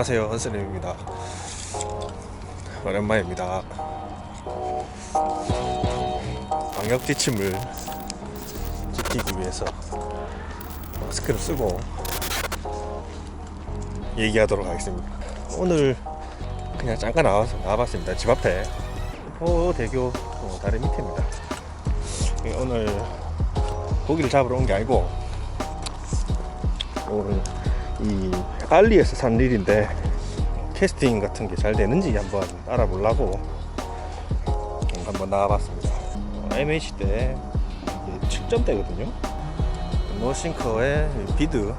안녕하세요 헌스님입니다. 오랜만입니다. 방역 지침을 지키기 위해서 마스크를 쓰고 얘기하도록 하겠습니다. 오늘 그냥 잠깐 나와서 나와봤습니다. 집 앞에 호대교 어, 다리 밑입니다. 예, 오늘 고기를 잡으러 온 게 아니고 오늘 이 알리에서 산 일인데 캐스팅 같은 게 잘 되는지 한번 알아보려고 한번 나와봤습니다. 어, MH 때 이게 7점대거든요. 노싱커에 비드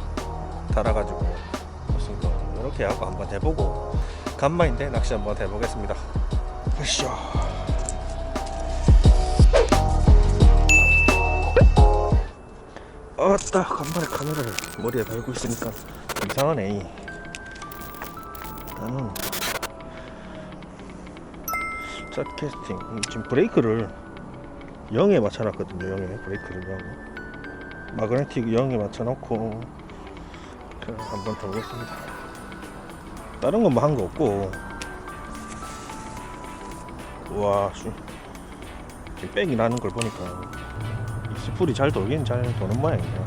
달아가지고 노싱커 이렇게 하고 한번 해보고 간만인데 낚시 한번 해보겠습니다. 으쌰. 아따 간만에 카메라를 머리에 달고 있으니까 이상하네 나는 샷 캐스팅. 음, 지금 브레이크를 0에 맞춰놨거든요 0에. 브레이크를 0 마그네틱 0에 맞춰놓고 그냥 한번 해보겠습니다. 다른 건 뭐 한 거 없고. 와 씨. 지금 백이 나는 걸 보니까 이 스풀이 잘 돌긴 잘 도는 모양이에요.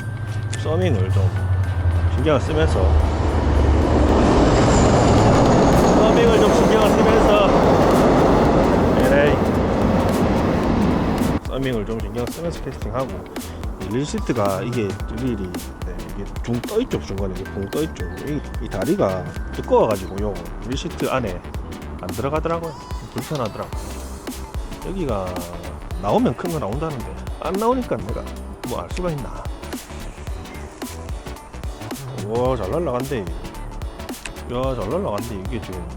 서밍을 좀 신경을 쓰면서. 서밍을 좀 신경을 쓰면서. 에레이 서밍을 좀 신경 쓰면서 캐스팅하고. 이 릴시트가 이게 릴이 네, 이게 중 떠있죠 중간에. 붕 떠있죠. 이, 이 다리가 두꺼워가지고 요. 릴시트 안에 안 들어가더라고요. 불편하더라고 여기가 나오면 큰 거 나온다는데 안 나오니까 내가 뭐 알 수가 있나 와잘 날라간대. 야잘 날라간대 이게 지금.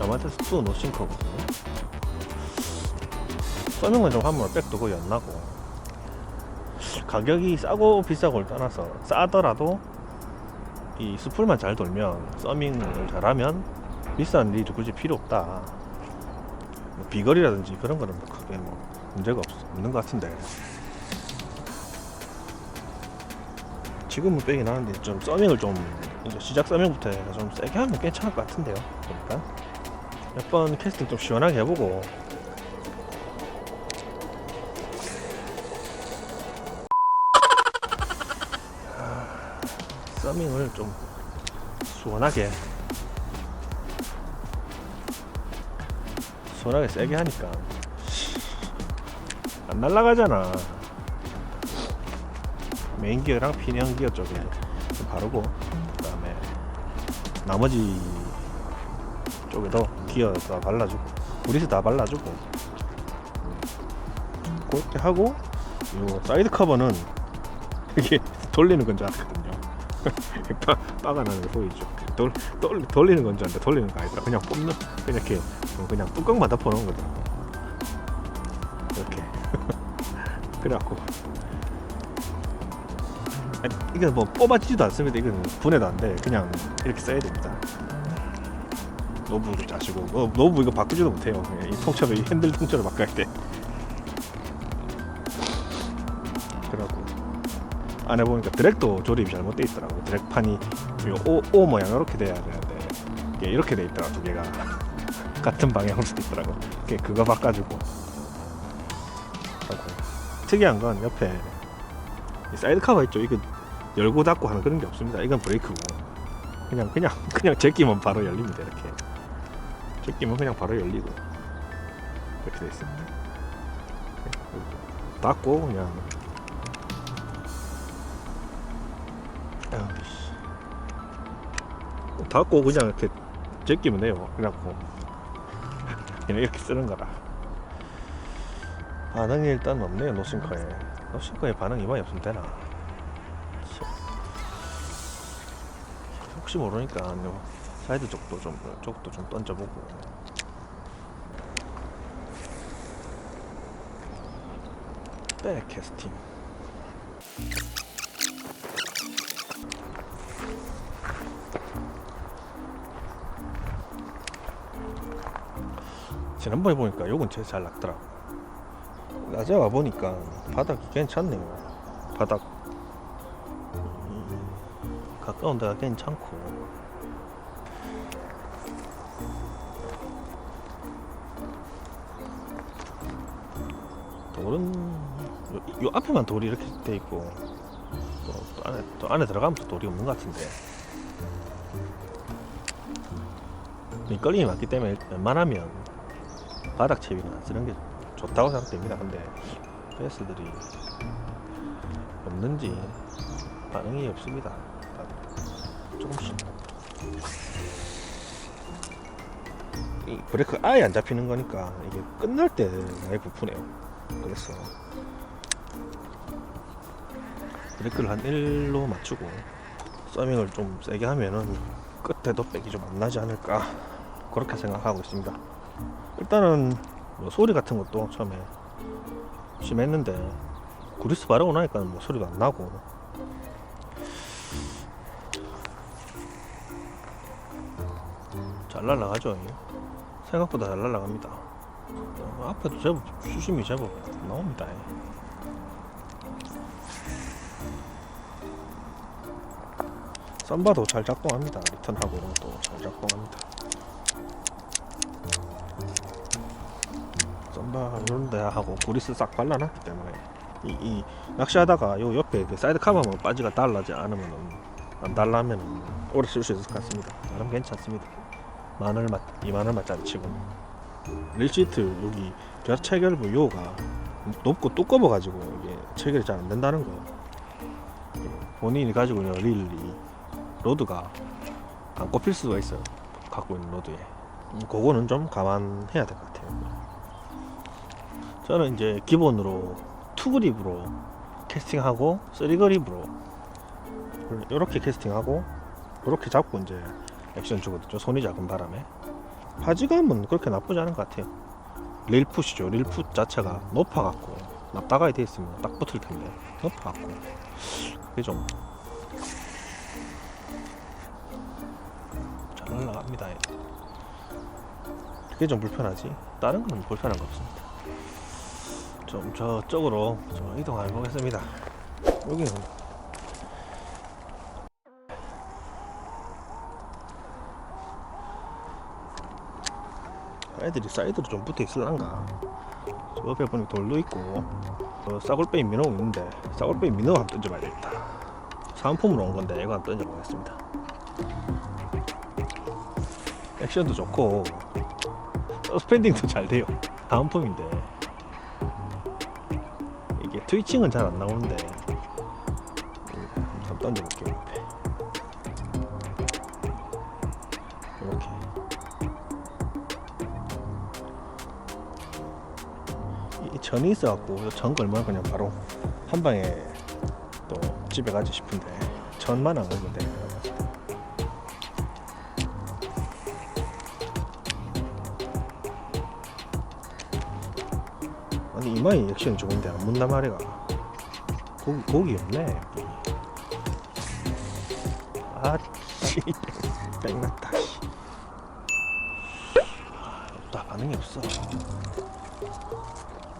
야마테스 2 노싱커거든요. 써는 좀 하면 백도 거의 안 나고. 가격이 싸고 비싸고를 떠나서 싸더라도 이 스풀만 잘 돌면 서밍을 잘하면 비싼 릴이 굳이 필요 없다. 뭐 비거리라든지 그런 거는 뭐 크게 뭐 문제가 없, 없는 것 같은데 지금은 빼긴 하는데 좀 서밍을 좀 이제 시작 서밍부터 해서 좀 세게 하면 괜찮을 것 같은데요 보니까. 몇 번 캐스팅 좀 시원하게 해보고. 아, 서밍을 좀 시원하게. 시원하게 세게 하니까 안 날라가잖아 메인 기어랑 피니언 기어 쪽에 좀 바르고 그 다음에 나머지 쪽에도 기어 다 발라주고 브리스 다 발라주고 그렇게 하고 요 사이드 커버는 이게 돌리는 건 줄 알았거든요. 빠, 빠가 나는 거 보이죠? 돌, 돌, 돌리는 건 줄 알았는데 돌리는 거 아니라. 그냥 뽑는 그냥 이렇게 그냥 뚜껑만 덮어놓은 거더라고 이렇게. 그래갖고 이건 뭐 뽑아지지도 않습니다. 이건 분해도 안 돼. 그냥 이렇게 써야 됩니다. 노브를 짜시고 어, 노브 이거 바꾸지도 못해요. 그냥 이 통째로 이 핸들 통째로 바꿔야 돼. 그래갖고 안에 보니까 드랙도 조립이 잘못돼 있더라고 드랙판이 이 O, O 모양 이렇게 돼야 되는데 이게 이렇게 돼 있더라 두 개가. 같은 방향으로 돼 있더라고. 그거 바꿔주고. 특이한 건 옆에 이 사이드 카바 있죠. 이거 열고 닫고 하는 그런 게 없습니다. 이건 브레이크고. 그냥 그냥 그냥 제끼면 바로 열립니다 이렇게. 제끼면 그냥 바로 열리고. 이렇게 돼 있습니다. 닫고 그냥. 닫고 그냥 이렇게 제끼면 돼요. 그래갖고. 그냥 이렇게 쓰는 거라. 반응이 일단 없네요 노싱커에 노싱커에 반응이 많이 없으면 되나? 참. 혹시 모르니까 요. 사이드 쪽도 좀 쪽도 좀 던져보고. 백 캐스팅. 지난번에 보니까 요건 제일 잘 났더라고 낮에 와보니까 바닥 괜찮네요. 바닥 음, 가까운 데가 괜찮고 돌은 요, 요, 앞에만 돌이 이렇게 돼 있고 또, 또 안에 또 안에 들어가면 또 돌이 없는 것 같은데 밑걸림이 맞기 때문에 웬만하면 바닥 채비는 안 쓰는 게 좋아. 다고 생각됩니다. 근데 베스들이 없는지 반응이 없습니다. 조금씩 이 브레이크 아예 안 잡히는 거니까 이게 끝날 때 많이 부푸네요. 그래서 브레이크를 한 1로 맞추고 서밍을 좀 세게 하면은 끝에도 백이 좀 안 나지 않을까 그렇게 생각하고 있습니다. 일단은 뭐 소리 같은 것도 처음에 심했는데 그리스 바르고 나니까 뭐 소리도 안 나고 잘 날라가죠. 생각보다 잘 날라갑니다. 어, 앞에도 제법 수심이 제법 나옵니다. 예. 썸바도 잘 작동합니다. 리턴하고 이런 것도 잘 작동합니다. 썸바 이런 데 하고 구리스 싹 발라놨기 때문에 이, 이 낚시하다가 요 옆에 그 사이드 카바만 빠지가 달라지 않으면은 안 달라면은 오래 쓸 수 있을 것 같습니다. 나름 괜찮습니다. 마늘 맛, 이 마늘 맛짜리 치고 릴시트 여기 벼 체결부 요가 높고 두꺼워 가지고 이게 체결이 잘 안 된다는 거. 본인이 가지고 있는 릴이 로드가 안 꼽힐 수가 있어요. 갖고 있는 로드에. 음, 그거는 좀 감안해야 될 것 같아요. 저는 이제 기본으로 투그립으로 캐스팅하고 쓰리그립으로 이렇게 캐스팅하고 이렇게 잡고 이제 액션 주거든요. 손이 작은 바람에 파지감은 그렇게 나쁘지 않은 것 같아요. 릴풋이죠. 릴풋 자체가 높아갖고 납다가에 돼 있으면 딱 붙을 텐데 높아갖고 그게 좀잘 날라갑니다. 그게 좀 불편하지. 다른 거는 불편한 거 없습니다. 좀 저쪽으로 좀 이동해 보겠습니다. 여기는 애들이 사이드로 좀 붙어 있을란가. 저 옆에 보니 돌도 있고 어, 싸골빼이 민호가 있는데 싸골빼이 민호 한번 던져봐야 되겠다. 사은품으로 온 건데 이거 한번 던져보겠습니다. 액션도 좋고 서스펜딩도 잘 돼요. 다운품인데 이게 트위칭은 잘 안 나오는데 음, 한번 던져볼게요. 이렇게 이- 이 전이 있어갖고 전 걸면 그냥 바로 한 방에 또 집에 가지 싶은데 전만 안 걸면 돼. 이마이 액션 좋은데 안 문단 말이가. 고기 고기 없네. 아씨. 땡났다 씨. 아, 없다. 반응이 없어.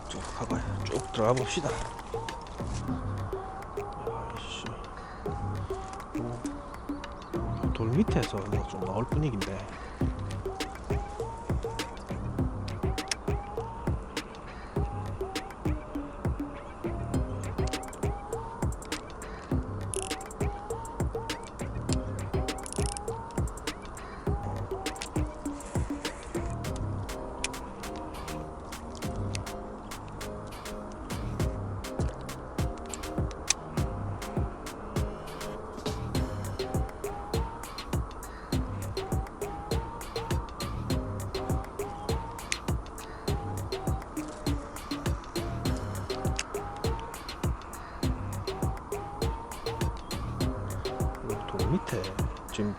쭉 가봐 쭉 들어가 봅시다. 아이씨. 뭐, 돌 밑에서 뭐좀 나올 분위기인데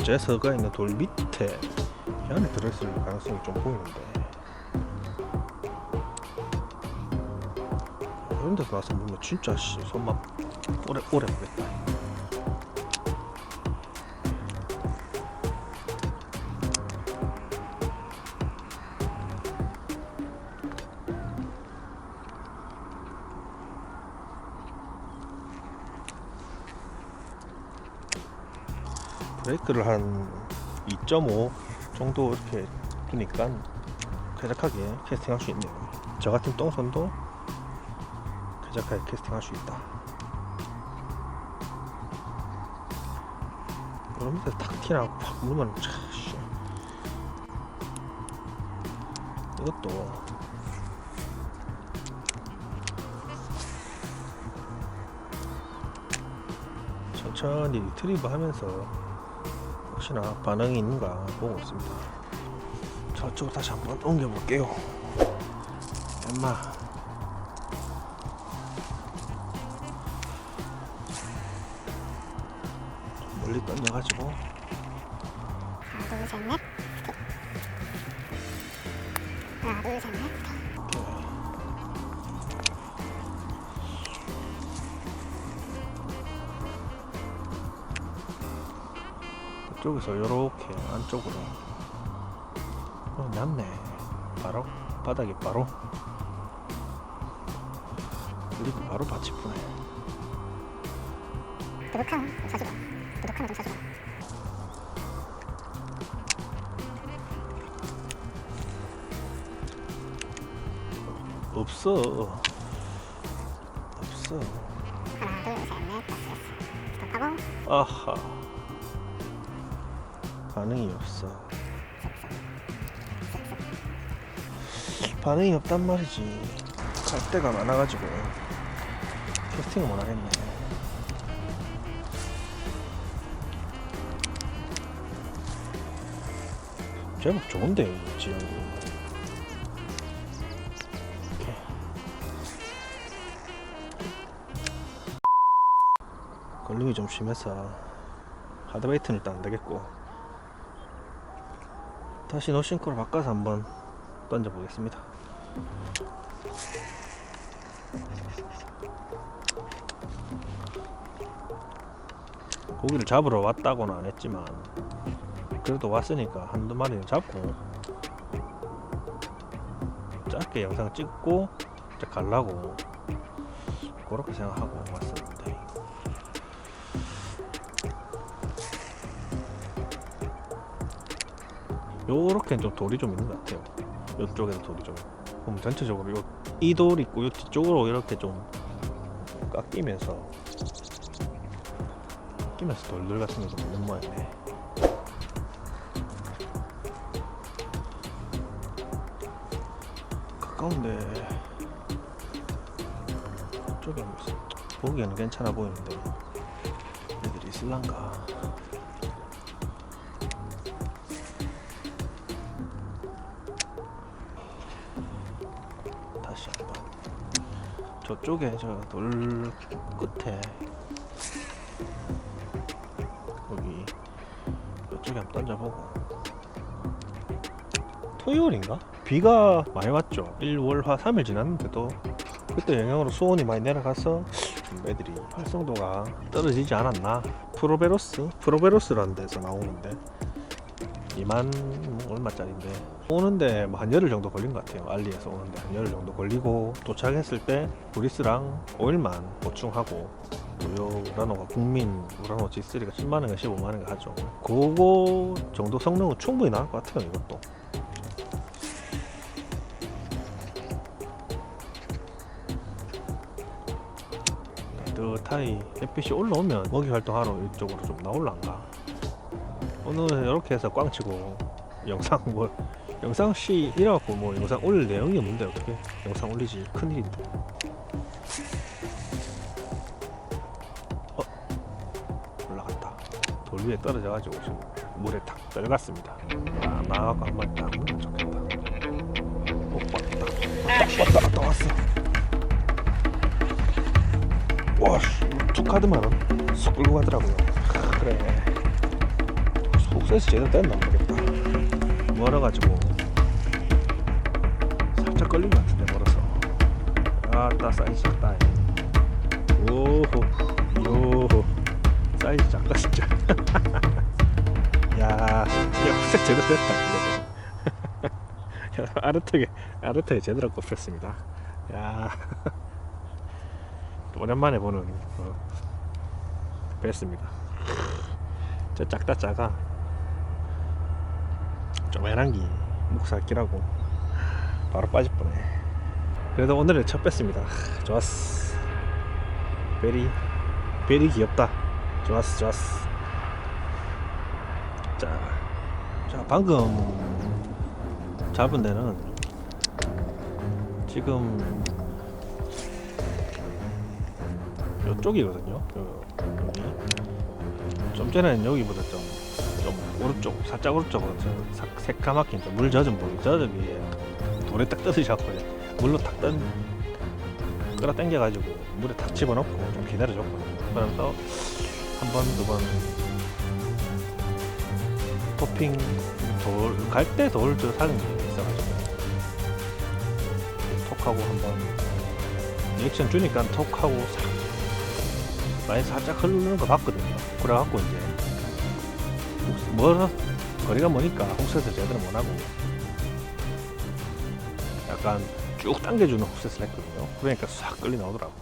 제 서가 있는 돌 밑에 이 안에 들어있을 가능성이 좀 보이는데. 이런 데서 나서 보면 진짜 씨 손맛 오래 오래 보겠다 브레이크를 한 2.5 정도 이렇게 두니까 쾌적하게 캐스팅할 수 있네요. 저 같은 똥손도 쾌적하게 캐스팅할 수 있다. 그런 밑에 탁 티나고 팍 물면 차, 씨. 이것도 천천히 리트리브 하면서 혹시나 반응이 있는가 보고 있습니다. 저쪽 다시 한번 옮겨볼게요. 엄마. 멀리 던져가지고 하나 둘 셋 넷 하나 둘 셋 넷 이쪽에서 이렇게 안쪽으로. 어, 낫네. 바로? 바닥이 바로? 그리고 바로 밭이 푸네. 두둑한 사지가 두둑한 좀 사지가 없어. 없어. 하나 둘셋넷 다섯 여섯. 스톱하고? 아하 반응이 없어. 반응이 없단 말이지. 갈 데가 많아가지고. 캐스팅을 못 하겠네. 제법 좋은데 이 지형이. 이렇게. 걸림이 좀 심해서 하드베이트는 일단 안 되겠고 다시 노싱크로 바꿔서 한번 던져 보겠습니다. 고기를 잡으러 왔다고는 안 했지만 그래도 왔으니까 한두 마리는 잡고 짧게 영상 찍고 이제 갈라고 그렇게 생각하고 왔었는 요렇게는 좀 돌이 좀 있는 것 같아요. 이쪽에도 돌이 좀. 그럼 전체적으로 요, 이돌 있고 요 뒤쪽으로 이렇게 좀 깎이면서 깎이면서 돌들 같은 게좀 있는 모양이네. 가까운데 이쪽에? 보기에는 괜찮아 보이는데 애들이 있을란가? 다시 한번. 저쪽에 저돌 끝에 여기 이쪽에 한번 던져보고. 토요일인가? 비가 많이 왔죠. 1월화 3일 지났는데도 그때 영향으로 수온이 많이 내려가서 좀 애들이 활성도가 떨어지지 않았나? 프로베로스? 프로베로스라는 데서 나오는데 2만 뭐 얼마짜리인데. 오는데 뭐한 열흘 정도 걸린 것 같아요. 알리에서 오는데 한 열흘 정도 걸리고 도착했을 때 브리스랑 오일만 보충하고 요 우라노가 국민 우라노 G3가 10만원인가 15만원인가 하죠. 그거 정도 성능은 충분히 나올 것 같아요 이것도. 따뜻하게 햇빛이 올라오면 먹이 활동하러 이쪽으로 좀 나올란가 오늘 이렇게 해서 꽝치고 영상 뭐 영상 씨 이래갖고 뭐 영상 올릴 내용이 없는데 어떻게 영상 올리지? 큰일인데. 어 올라갔다. 돌 위에 떨어져 가지고 지금 물에 탁 들어갔습니다. 아 나가고 한번 딱 좋겠다. 오 왔다. 왔다 왔다 왔어. 와툭 카드만은 쑥 끌고 가더라고요. 그래 속세서 제대로 됐나 모르겠다. 멀어가지고. 살짝 걸린 것 같은데 멀어서. 아따 사이즈 작다 오호. 요호. 사이즈 작다 진짜. 야, 야 속세 제대로 됐다 아르트게 아르트게 제대로 꼽혔습니다. 야. 오랜만에 보는 어, 뵀습니다. 저 작다 작아 쪼매난 기 목살기라고 바로 빠질 뻔해. 그래도 오늘은 첫 뺐습니다. 좋았어. 베리 베리 귀엽다. 좋았어 좋았어. 자, 자 방금 잡은 데는 지금 이쪽이거든요. 요- 여기. 좀 전에는 여기보다 좀, 좀 오른쪽 살짝 오른쪽으로 좀 사- 새까맣게 좀물 젖은 물 젖은 위에 돌에 딱 떠드셔갖고 물로 탁 떤, 끌어 당겨가지고 물에 탁 집어넣고 좀 기다려줬거든요 그러면서 한 번, 두 번 토핑 돌, 갈 때 돌저 사는 게 있어가지고. 톡하고 한번 리액션 주니까 톡하고 싹 많이 살짝 흐르는 거 봤거든요. 그래갖고 이제 멀어 거리가 머니까 홈셋을 제대로 못 하고. 약간 쭉 당겨주는 홈셋을 했거든요. 그러니까 싹 끌리 나오더라고.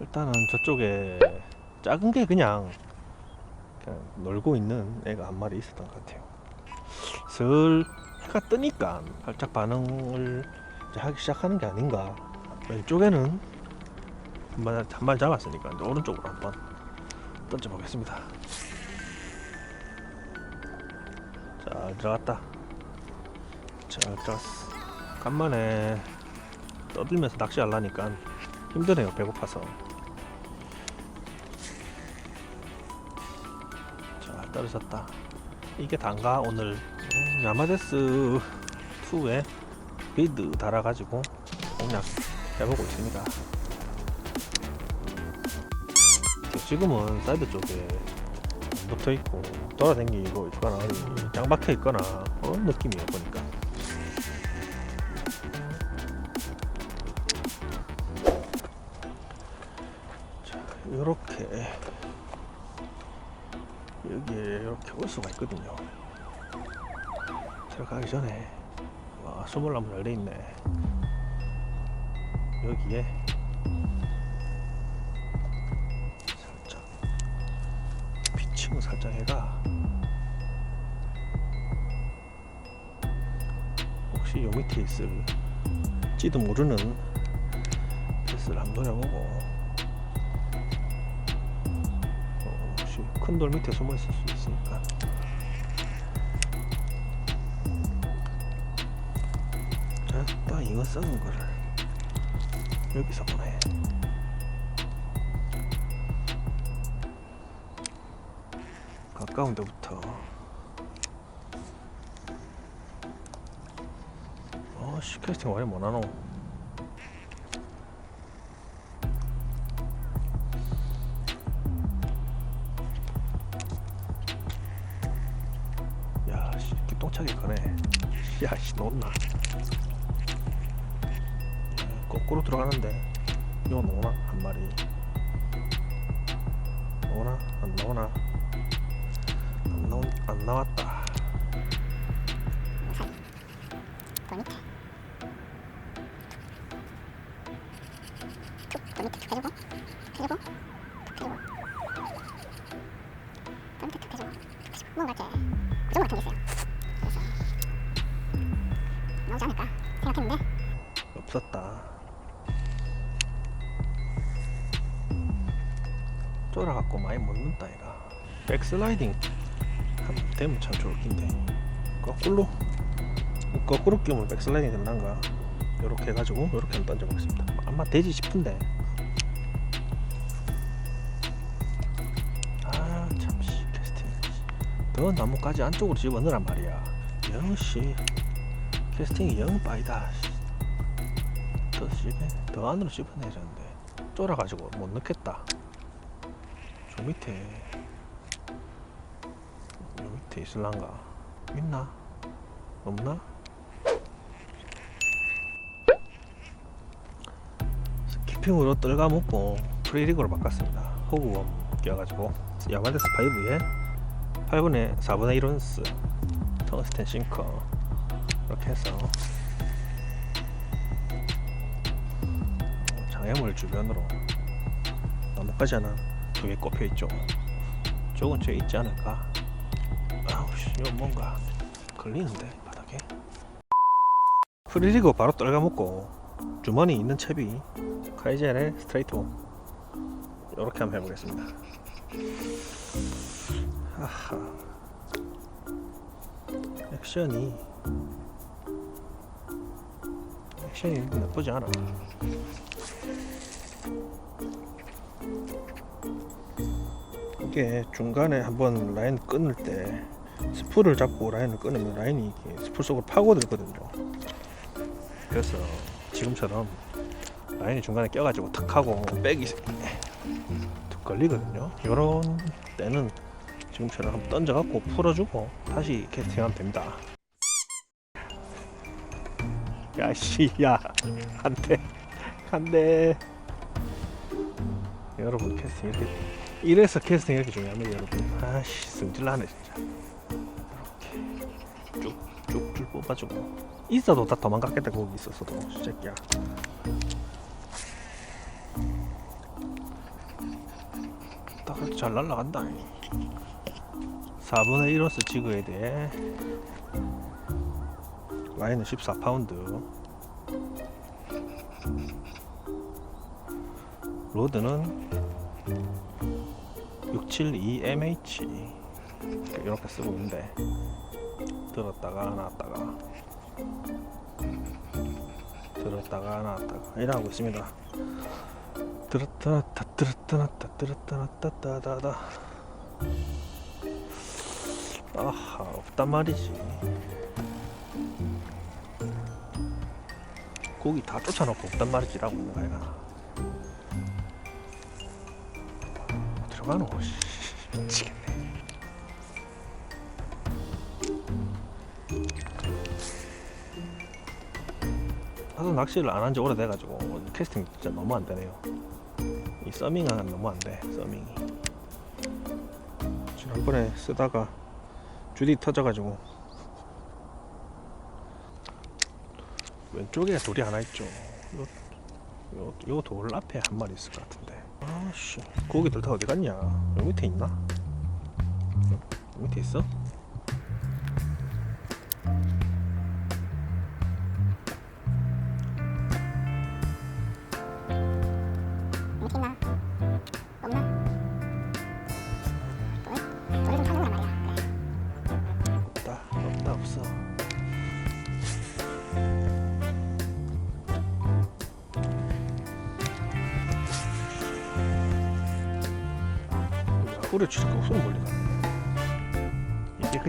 일단은 저쪽에 작은 게 그냥 그냥 놀고 있는 애가 한 마리 있었던 것 같아요. 슬 해가 뜨니까 살짝 반응을 하기 시작하는 게 아닌가. 왼쪽에는 한발 잡았으니까 이제 오른쪽으로 한번 던져보겠습니다 잘 들어갔다. 잘 들어갔어. 간만에 떠들면서 낚시하려니까 힘드네요 배고파서. 잘 떨어졌다. 이게 단가? 오늘. 음, 야마데스 2에 비드 달아가지고 공략 해보고 있습니다. 지금은 사이드 쪽에 붙어 있고 돌아다니고 있거나 아니 짱박혀 있거나 그런 느낌이에요 보니까. 자 이렇게. 여기에 이렇게 올 수가 있거든요. 들어가기 전에 와 수몰나무 잘돼 있네. 여기에 피칭을 살짝 해가. 혹시 요 밑에 있을지도 모르는 패스를 한번 노려보고. 어, 혹시 큰 돌 밑에 숨어 있을 수 있으니까. 자, 딱 이거 썩은 거를 여기서 보내 가까운 데부터. 어씨 캐스팅 왜 못하노. 야씨 기똥차게 거네. 야씨 놓나. 거꾸로 들어가는데. 이거 나오나? 한 마리. 나오나? 안 나오나 안 나왔다. 돌 밑에 하면 참 좋을 텐데 거꾸로. 거꾸로 끼우면 백슬라이딩 된단가. 요렇게 해가지고 요렇게 한번 던져보겠습니다. 아마 되지 싶은데. 아 참씨 캐스팅. 더 나무까지 안쪽으로 집어넣으란 말이야. 영씨 캐스팅이 영 빠이다. 씨. 더 집에 더 안으로 집어내야 되는데 쫄아가지고 못 넣겠다. 저 밑에 요 밑에 있을란가 있나 없나 스키핑으로 떨가 먹고 프리리그로 바꿨습니다 호구검 껴가지고 야마데스 5에 8분의 4분의 1온스 텅스텐 싱커 이렇게 해서 장애물 주변으로 나뭇가지 하나 두 개 꼽혀 있죠. 저 근처에 있지 않을까? 이거 뭔가 걸리는데 바닥에. 프리리그 바로 떨가먹고 주머니 있는 채비 카이젤의 스트레이트 홈 이렇게 한번 해보겠습니다. 아하. 액션이 액션이 나쁘지 않아. 이게 중간에 한번 라인 끊을 때 스풀을 잡고 라인을 끊으면 라인이 스풀 속으로 파고들거든요. 그래서 지금처럼 라인이 중간에 껴가지고 탁 하고 백이 툭 걸리거든요. 이런 때는 지금처럼 한번 던져갖고 풀어주고 다시 캐스팅하면 됩니다. 야씨 야 안돼 안돼 여러분 캐스팅 이렇게 이래서 캐스팅 이렇게 중요합니다 여러분 아씨 승질나네 진짜 뽑아주고 있어도 다 도망갔겠다 거기 있었어도. 새끼야. 딱 이렇게 잘 날라간다. 4분의 1호스 지그에 대해 라인은 14파운드. 로드는 672mh 이렇게 쓰고 있는데 들었다가 놨다가. 들었다가 놨다가. 이러고 있습니다. 들었다 놨다 들었다 놨다 들었다 놨다 따다다. 아하 없단 말이지. 고기 다 쫓아놓고 없단 말이지라고 있는 거야 들어가노 씨, 미치겠네 하도 낚시를 안 한 지 오래돼가지고 캐스팅 진짜 너무 안 되네요. 이 서밍은 너무 안 돼 서밍이. 지난번에 쓰다가 줄이 터져가지고. 왼쪽에 돌이 하나 있죠. 요, 요, 요 돌 앞에 한 마리 있을 것 같은데. 아씨 고기들 다 어디 갔냐? 여기 밑에 있나? 여기 밑에 있어?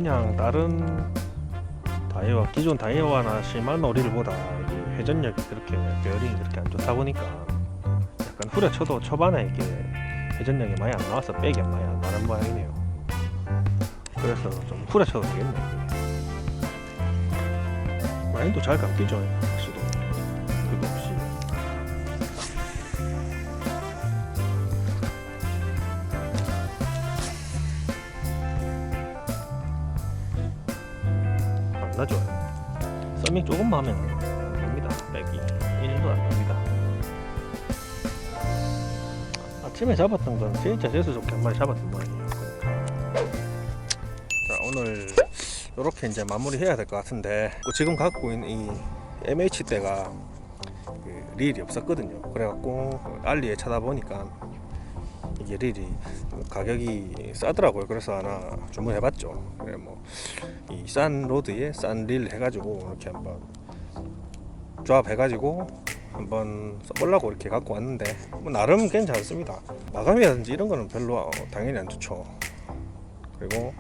그냥 다른 다이와 기존 다이와나 시마노리를보다 이게 회전력이 그렇게 베어링이 그렇게 안 좋다 보니까 약간 후려 쳐도 초반에 이게 회전력이 많이 안 나와서 백이 많이 안 나는 모양이네요. 그래서 좀 후려 쳐도 되겠네. 라인도 잘 감기죠 안 나죠 서밍 조금만 하면 안 됩니다. 백이 1도 안 됩니다. 아침에 잡았던 건 진짜 재수 좋게 한 마리 잡았던 모양이에요. 자 오늘 이렇게 이제 마무리 해야 될 것 같은데 그 지금 갖고 있는 이 MH 대가 그 릴이 없었거든요. 그래갖고 알리에 찾아보니까 이게 릴이 가격이 싸더라고요. 그래서 하나 주문해봤죠. 그래 뭐 이싼 로드에 싼릴 해가지고 이렇게 한번 조합해가지고 한번 써보려고 이렇게 갖고 왔는데 뭐 나름 괜찮습니다. 마감이라든지 이런 거는 별로 어, 당연히 안 좋죠. 그리고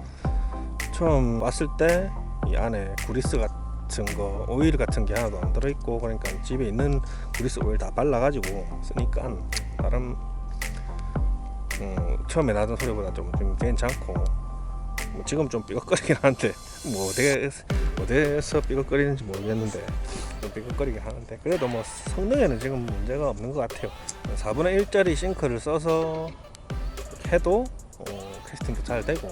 처음 왔을 때 이 안에 구리스 같은 거 오일 같은 게 하나도 안 들어있고 그러니까 집에 있는 구리스 오일 다 발라가지고 쓰니까 나름 음, 처음에 나던 소리보다 좀, 좀 괜찮고 뭐 지금 좀 삐걱거리긴 하는데 뭐 어디, 어디서 삐걱거리는지 모르겠는데 좀 삐걱거리긴 하는데 그래도 뭐 성능에는 지금 문제가 없는 것 같아요 4분의 1짜리 싱크를 써서 해도 어, 캐스팅도 잘 되고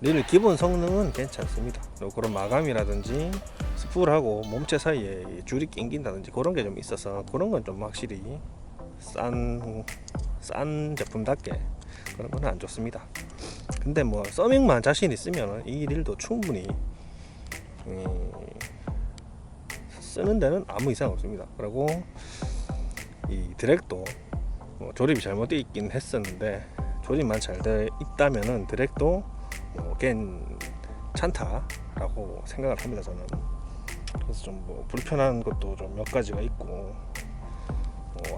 릴 기본 성능은 괜찮습니다. 뭐 그런 마감이라든지 스풀하고 몸체 사이에 이 줄이 낑긴다든지 그런 게 좀 있어서 그런 건 좀 확실히 싼, 싼 제품답게 그런 건 안 좋습니다. 근데 뭐 서밍만 자신 있으면 이 릴도 충분히 음, 쓰는 데는 아무 이상 없습니다. 그리고 이 드랙도 뭐 조립이 잘못되어 있긴 했었는데 조립만 잘 돼 있다면은 드랙도 뭐 괜찮다라고 생각을 합니다 저는 그래서 좀 뭐 불편한 것도 좀 몇 가지가 있고 뭐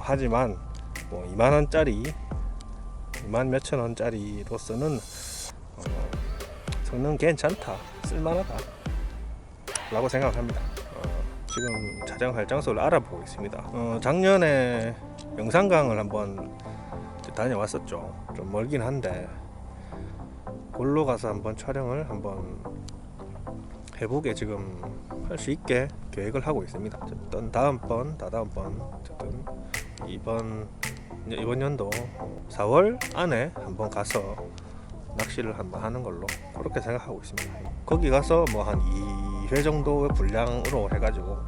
하지만 뭐 2만 원짜리 2만 몇천 원짜리로서는 어, 성능 괜찮다. 쓸만하다. 라고 생각합니다. 어, 지금 촬영할 장소를 알아보고 있습니다. 어, 작년에 영상강을 한번 다녀왔었죠. 좀 멀긴 한데 골로 가서 한번 촬영을 한번 해보게 지금 할 수 있게 계획을 하고 있습니다. 어쨌든 다음번 다다음번 어쨌든 이번 이번 연도 4월 안에 한번 가서 낚시를 한번 하는 걸로 그렇게 생각하고 있습니다. 거기 가서 뭐 한 2회 정도의 분량으로 해가지고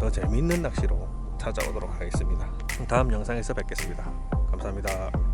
더 재밌는 낚시로 찾아오도록 하겠습니다. 다음 영상에서 뵙겠습니다. 감사합니다.